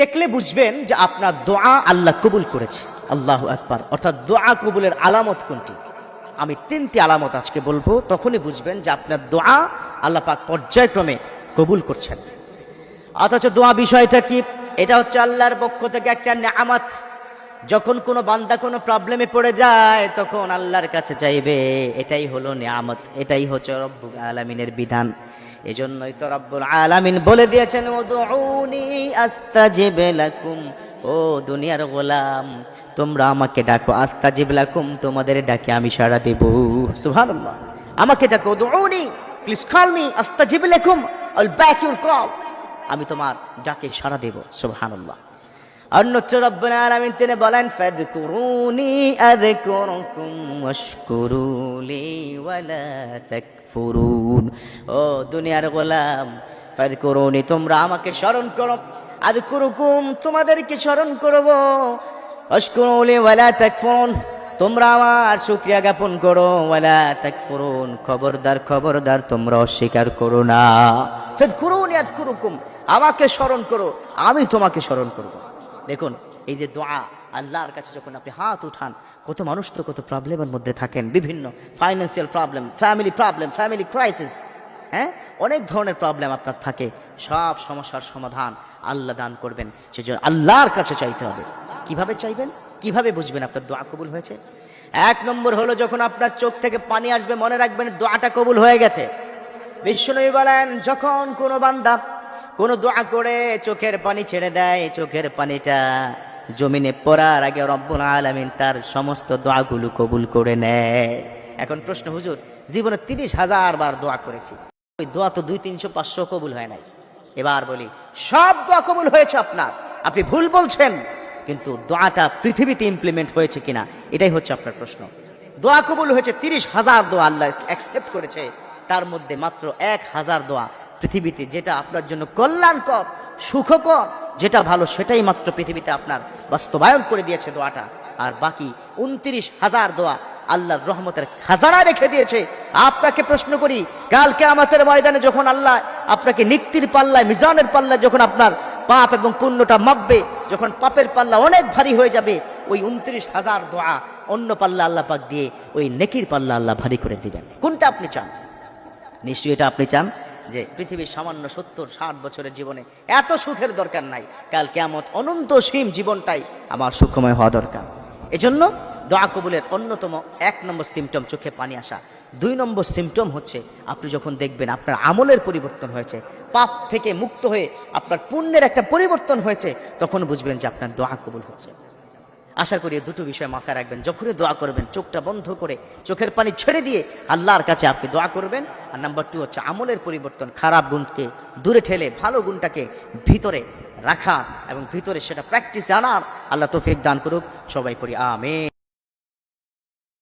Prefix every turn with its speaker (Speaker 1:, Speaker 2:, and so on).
Speaker 1: দেখলে বুঝবেন যে আপনার দোয়া আল্লাহ কবুল করেছে। আল্লাহ একবার অর্থাৎ দোয়া কবুলের আলামত কোনটি? আমি তিনটি আলামত আজকে বলব, তখনই বুঝবেন যে আপনার দোয়া আল্লাহ পাক পর্যায়ক্রমে কবুল করছেন। অথচ দোয়া বিষয়টা কি? এটা হচ্ছে আল্লাহর পক্ষ থেকে একটা নিয়ামত। যখন কোনো বান্দা কোনো প্রবলেমে পড়ে যায়, তখন আল্লাহর কাছে চাইবে, এটাই হলো নিয়ামত, এটাই হচ্ছে রব্বুল আলামিনের বিধান। এজন্যই তো রব্বুল আলামিন বলে দিয়েছেন, উদউনি আস্তাজিব লাকুম ও দুনিয়ার গোলাম, তোমরা আমাকে ডাকো, আস্তাজিব লাকুম তোমাদের ডাকে আমি সাড়া দেব। সুবহানাল্লাহ। আমাকে ডাকো, উদউনি প্লিজ কল মি আস্তাজিব লাকুম আইল ব্যাক ইউর কল আমি তোমার ডাকে সাড়া দেব। সুবহানাল্লাহ। অন্যত্র রব্বুল আলামিন তিনি বলেন, ফাদকুরুনি আযকুরুকুম ওয়াশকুরুলি ওয়ালা তাকফুরুন। ও দুনিয়ার গোলাম, ফাদকুরুনি, তোমরা আমাকে স্মরণ করো। আদ আযকুরুকুম, তোমাদেরকে স্মরণ করব। ওয়াশকুরুলি ওয়ালা তাকফুরুন, তোমরা আমার শুকরিয়া জ্ঞাপন করো। ওয়ালা তাকফুরুন, খবরদার খবরদার, তোমরা অস্বীকার করো না। ফাদকুরুনি আযকুরুকুম, আমাকে স্মরণ করো। আমি তোমাকে স্মরণ করব। দেখুন, এই যে দোয়া, আল্লাহর কাছে যখন আপনি হাত উঠান, কত মানুষ তো কত প্রবলেমের মধ্যে থাকেন, বিভিন্ন financial problem family problem family crisis হ্যাঁ? অনেক ধরনের প্রবলেম আপনার থাকে, সব সমস্যার সমাধান আল্লাহ দান করবেন, সেজন্য আল্লাহর কাছে চাইতে হবে। কীভাবে চাইবেন? কীভাবে বুঝবেন আপনার দোয়া কবুল হয়েছে? এক নম্বর হলো যখন আপনার চোখ থেকে পানি আসবে, মনে রাখবেন দোয়াটা কবুল হয়ে গেছে। বিশ্বনবী বলেন, যখন কোনো বান্দা কোনো দোয়া করে চোখের পানি ছেড়ে দেয়, চোখের পানিটা জমিনে পড়ার আগে রব্বুল আলামিন তার সমস্ত দোয়াগুলো কবুল করে নেয়। এখন প্রশ্ন, হুজুর, জীবনে তিরিশ হাজার বার দোয়া করেছি। ওই দোয়া তো দুই, তিনশো, পাঁচশো কবুল হয় নাই। এবার বলি, সব দোয়া কবুল হয়েছে আপনার? আপনি ভুল বলছেন, কিন্তু দোয়াটা পৃথিবীতে ইমপ্লিমেন্ট হয়েছে কিনা? এটাই হচ্ছে আপনার প্রশ্ন। দোয়া কবুল হয়েছে তিরিশ হাজার দোয়া আল্লাহ অ্যাকসেপ্ট করেছে। তার মধ্যে মাত্র এক হাজার দোয়া পৃথিবীতে যেটা আপনার জন্য কল্যাণকর, সুখকর, যেটা ভালো সেটাই মাত্র পৃথিবীতে আপনার বাস্তবায়ন করে দিয়েছে দোয়াটা। আর বাকি উনত্রিশ হাজার দোয়া আল্লাহর রহমতের খাজানা রেখে দিয়েছে। আপনাকে প্রশ্ন করি কালকে আমাদের ময়দানে যখন আল্লাহ আপনাকে নিক্তির পাল্লায়, মিজানের পাল্লায় যখন আপনার পাপ এবং পুণ্যটা মাপবে, যখন পাপের পাল্লা অনেক ভারী হয়ে যাবে, ওই উনত্রিশ হাজার দোয়া অন্য পাল্লা আল্লাহ পাক দিয়ে ওই নেকির পাল্লা আল্লাহ ভারী করে দিবেন। কোনটা আপনি চান? নিশ্চয়ই এটা আপনি চান? যে পৃথিবীর সামান্য সত্তর, ষাট বছরের জীবনে এত সুখের দরকার নাই। কাল কেমত অনন্ত সীম জীবনটাই আমার সুখময় হওয়া দরকার। এজন্য দোয়া কবুলের অন্যতম এক নম্বর সিমটম চোখে পানি আসা। দুই নম্বর সিমটম হচ্ছে আপনি যখন দেখবেন আপনার আমলের পরিবর্তন হয়েছে, পাপ থেকে মুক্ত হয়ে আপনার পুণ্যের একটা পরিবর্তন হয়েছে, তখন বুঝবেন যে আপনার দোয়া কবুল হচ্ছে। আশা করি দুটো বিষয় মাথায় রাখবেন। যখনই দোয়া করবেন, চোখটা বন্ধ করে চোখের পানি ছেড়ে দিয়ে আল্লাহর কাছে আপনি দোয়া করবেন। আর নাম্বার টু হচ্ছে আমলের পরিবর্তন, খারাপ গুণকে দূরে ঠেলে, ভালো গুণটাকে ভিতরে রাখা এবং ভিতরে সেটা প্র্যাকটিস আনার আল্লাহ তৌফিক দান করুক। সবাই করি আমেন।